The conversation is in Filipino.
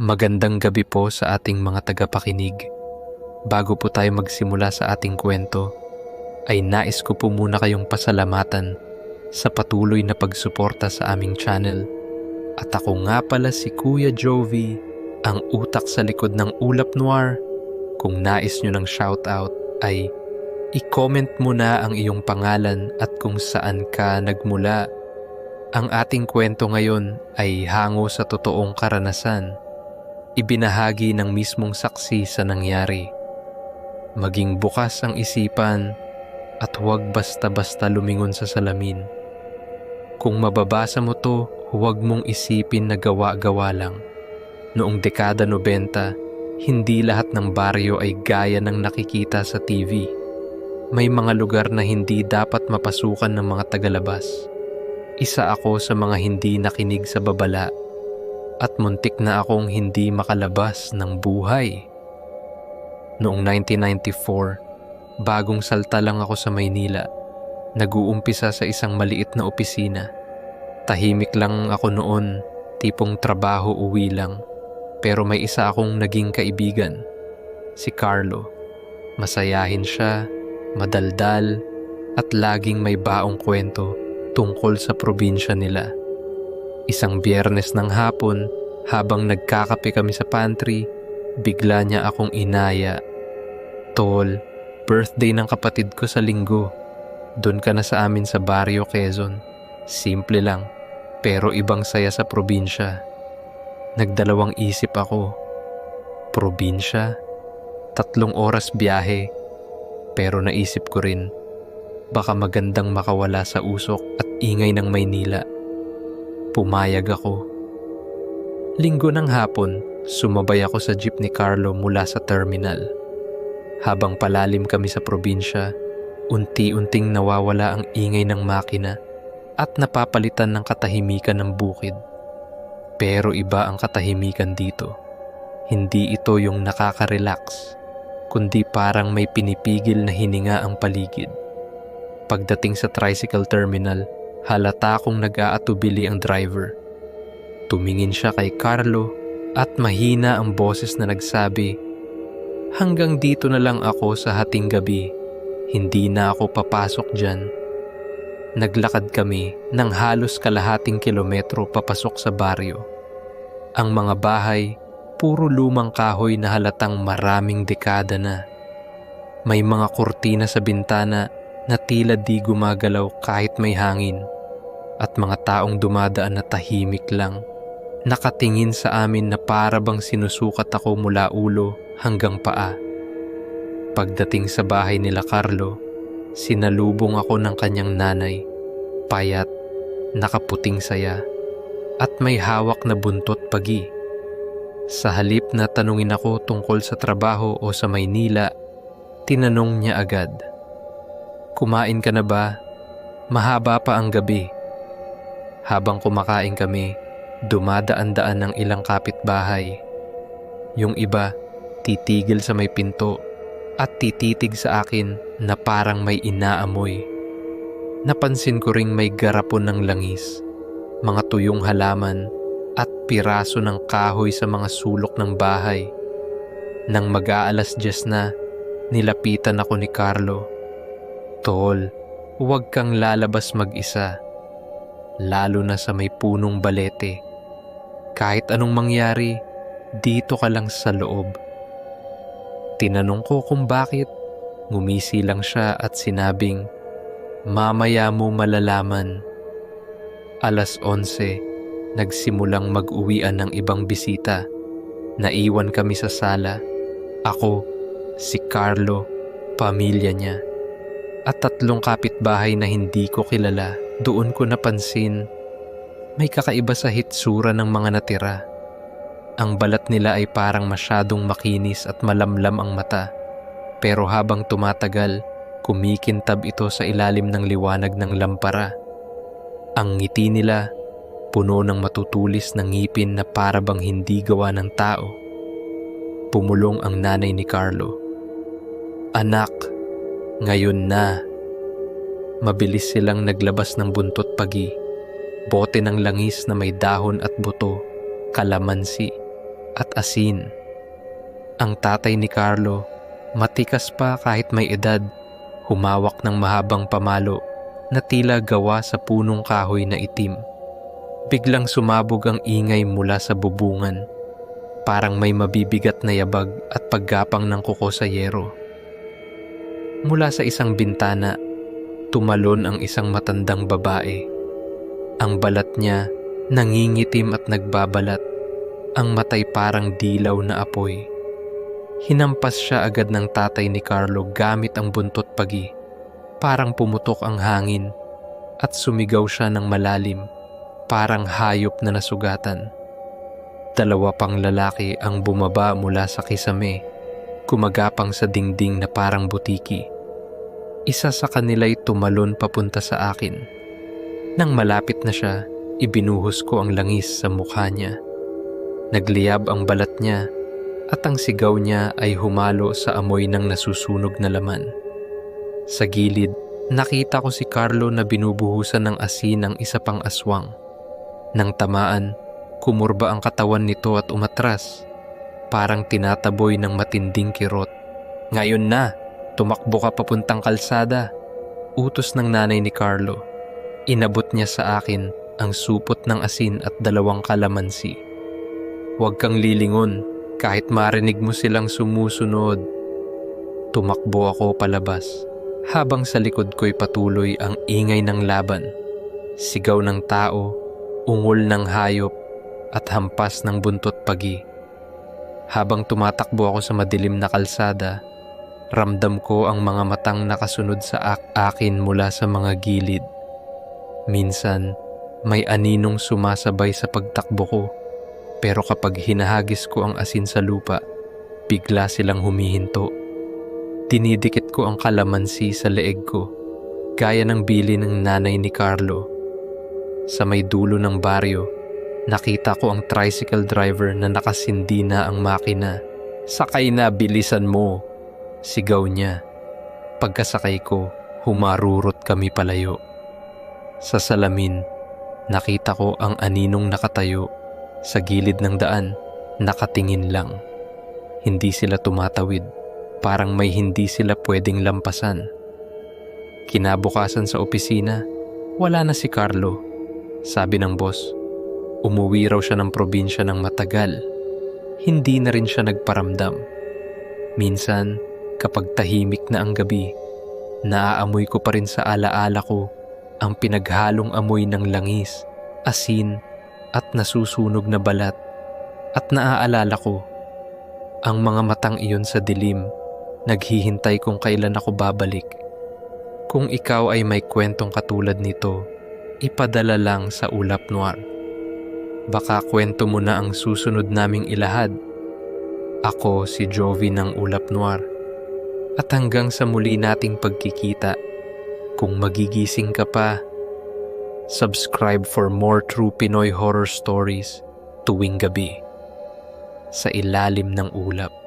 Magandang gabi po sa ating mga tagapakinig. Bago po tayo magsimula sa ating kwento, ay nais ko po muna kayong pasalamatan sa patuloy na pagsuporta sa aming channel. At ako nga pala si Kuya Jovi, ang utak sa likod ng Ulap Noir. Kung nais nyo ng shoutout ay i-comment mo na ang iyong pangalan at kung saan ka nagmula. Ang ating kwento ngayon ay hango sa totoong karanasan ibinahagi ng mismong saksi sa nangyari. Maging bukas ang isipan at huwag basta-basta lumingon sa salamin. Kung mababasa mo to, huwag mong isipin na gawa-gawa lang. Noong dekada 90, hindi lahat ng baryo ay gaya ng nakikita sa TV. May mga lugar na hindi dapat mapasukan ng mga tagalabas. Isa ako sa mga hindi nakinig sa babala at muntik na akong hindi makalabas ng buhay. Noong 1994, bagong salta lang ako sa Maynila. Nag-uumpisa sa isang maliit na opisina. Tahimik lang ako noon, tipong trabaho uwi lang. Pero may isa akong naging kaibigan, si Carlo. Masayahin siya, madaldal, at laging may baong kwento tungkol sa probinsya nila. Isang biyernes ng hapon, habang nagkakape kami sa pantry, bigla niya akong inaya. Tol, birthday ng kapatid ko sa linggo. Doon ka na sa amin sa Barrio Quezon. Simple lang, pero ibang saya sa probinsya. Nagdalawang isip ako. Probinsya? Tatlong oras biyahe. Pero naisip ko rin, baka magandang makawala sa usok at ingay ng Maynila. Pumayag ako. Linggo ng hapon, sumabay ako sa jeep ni Carlo mula sa terminal. Habang palalim kami sa probinsya, unti-unting nawawala ang ingay ng makina at napapalitan ng katahimikan ng bukid. Pero iba ang katahimikan dito. Hindi ito yung nakaka-relax, kundi parang may pinipigil na hininga ang paligid. Pagdating sa tricycle terminal, halata kong nag-aatubili ang driver. Tumingin siya kay Carlo at mahina ang boses na nagsabi, Hanggang dito na lang ako sa hating gabi, hindi na ako papasok dyan. Naglakad kami ng halos kalahating kilometro papasok sa baryo. Ang mga bahay, puro lumang kahoy na halatang maraming dekada na. May mga kurtina sa bintana na tila di gumagalaw kahit may hangin at mga taong dumadaan na tahimik lang. Nakatingin sa amin na para bang sinusukat ako mula ulo hanggang paa. Pagdating sa bahay nila Carlo, sinalubong ako ng kanyang nanay, payat, nakaputing saya, at may hawak na buntot pagi. Sa halip na tanungin ako tungkol sa trabaho o sa Maynila, tinanong niya agad. Kumain ka na ba? Mahaba pa ang gabi. Habang kumakain kami, dumadaan-daan ng ilang kapitbahay. Yung iba, titigil sa may pinto at tititig sa akin na parang may inaamoy. Napansin ko ring may garapon ng langis, mga tuyong halaman at piraso ng kahoy sa mga sulok ng bahay. Nang mag-aalas Diyes na, nilapitan ako ni Carlo. Tol, huwag kang lalabas mag-isa. Lalo na sa may punong balete. Kahit anong mangyari, dito ka lang sa loob. Tinanong ko kung bakit. Ngumisi lang siya at sinabing, Mamaya mo malalaman. Alas 11, nagsimulang mag-uwian ng ibang bisita. Naiwan kami sa sala. Ako, si Carlo, pamilya niya at tatlong kapitbahay na hindi ko kilala, doon ko napansin may kakaiba sa hitsura ng mga natira. Ang balat nila ay parang masyadong makinis at malamlam ang mata. Pero habang tumatagal, kumikintab ito sa ilalim ng liwanag ng lampara. Ang ngiti nila, puno ng matutulis na ngipin na parabang hindi gawa ng tao. Pumulong ang nanay ni Carlo. Anak, ngayon na. Mabilis silang naglabas ng buntot pagi, bote ng langis na may dahon at buto, kalamansi, at asin. Ang tatay ni Carlo, matikas pa kahit may edad, humawak ng mahabang pamalo na tila gawa sa punong kahoy na itim. Biglang sumabog ang ingay mula sa bubungan. Parang may mabibigat na yabag at paggapang ng kuko sa yero. Mula sa isang bintana, tumalon ang isang matandang babae. Ang balat niya nangingitim at nagbabalat. Ang matay parang dilaw na apoy. Hinampas siya agad ng tatay ni Carlo gamit ang buntot pagi. Parang pumutok ang hangin at sumigaw siya ng malalim, parang hayop na nasugatan. Dalawa pang lalaki ang bumaba mula sa kisame, kumagapang sa dingding na parang butiki. Isa sa kanila'y tumalon papunta sa akin. Nang malapit na siya, ibinuhos ko ang langis sa mukha niya. Nagliyab ang balat niya at ang sigaw niya ay humalo sa amoy ng nasusunog na laman. Sa gilid, nakita ko si Carlo na binubuhusan ng asin ng isa pang aswang. Nang tamaan, kumurba ang katawan nito at umatras. Parang tinataboy ng matinding kirot. Ngayon na, tumakbo ka papuntang kalsada. Utos ng nanay ni Carlo. Inabot niya sa akin ang supot ng asin at dalawang kalamansi. Huwag kang lilingon kahit marinig mo silang sumusunod. Tumakbo ako palabas habang sa likod ko'y patuloy ang ingay ng laban. Sigaw ng tao, ungol ng hayop at hampas ng buntot pagi. Habang tumatakbo ako sa madilim na kalsada, ramdam ko ang mga matang nakasunod sa ak akin mula sa mga gilid. Minsan, may aninong sumasabay sa pagtakbo ko. Pero kapag hinahagis ko ang asin sa lupa, bigla silang humihinto. Dinidikit ko ang kalamansi sa leeg ko, gaya ng bili ng nanay ni Carlo. Sa may dulo ng baryo, nakita ko ang tricycle driver na nakasindi na ang makina. Sakay na, bilisan mo! Sigaw niya. Pagkasakay ko, humarurot kami palayo. Sa salamin, nakita ko ang aninong nakatayo sa gilid ng daan, nakatingin lang. Hindi sila tumatawid, parang may hindi sila pwedeng lampasan. Kinabukasan sa opisina, wala na si Carlo. Sabi ng boss, umuwi raw siya ng probinsya ng matagal. Hindi na rin siya nagparamdam. Minsan, kapag tahimik na ang gabi, naaamoy ko pa rin sa alaala ko ang pinaghalong amoy ng langis, asin, at nasusunog na balat at naaalala ko ang mga matang iyon sa dilim naghihintay kung kailan ako babalik. Kung ikaw ay may kwentong katulad nito, ipadala lang sa Ulap Noir. Baka kwento mo na ang susunod naming ilahad. Ako si Jovi ng Ulap Noir. At hanggang sa muli nating pagkikita, kung magigising ka pa, Subscribe for more true Pinoy horror stories tuwing gabi sa ilalim ng ulap.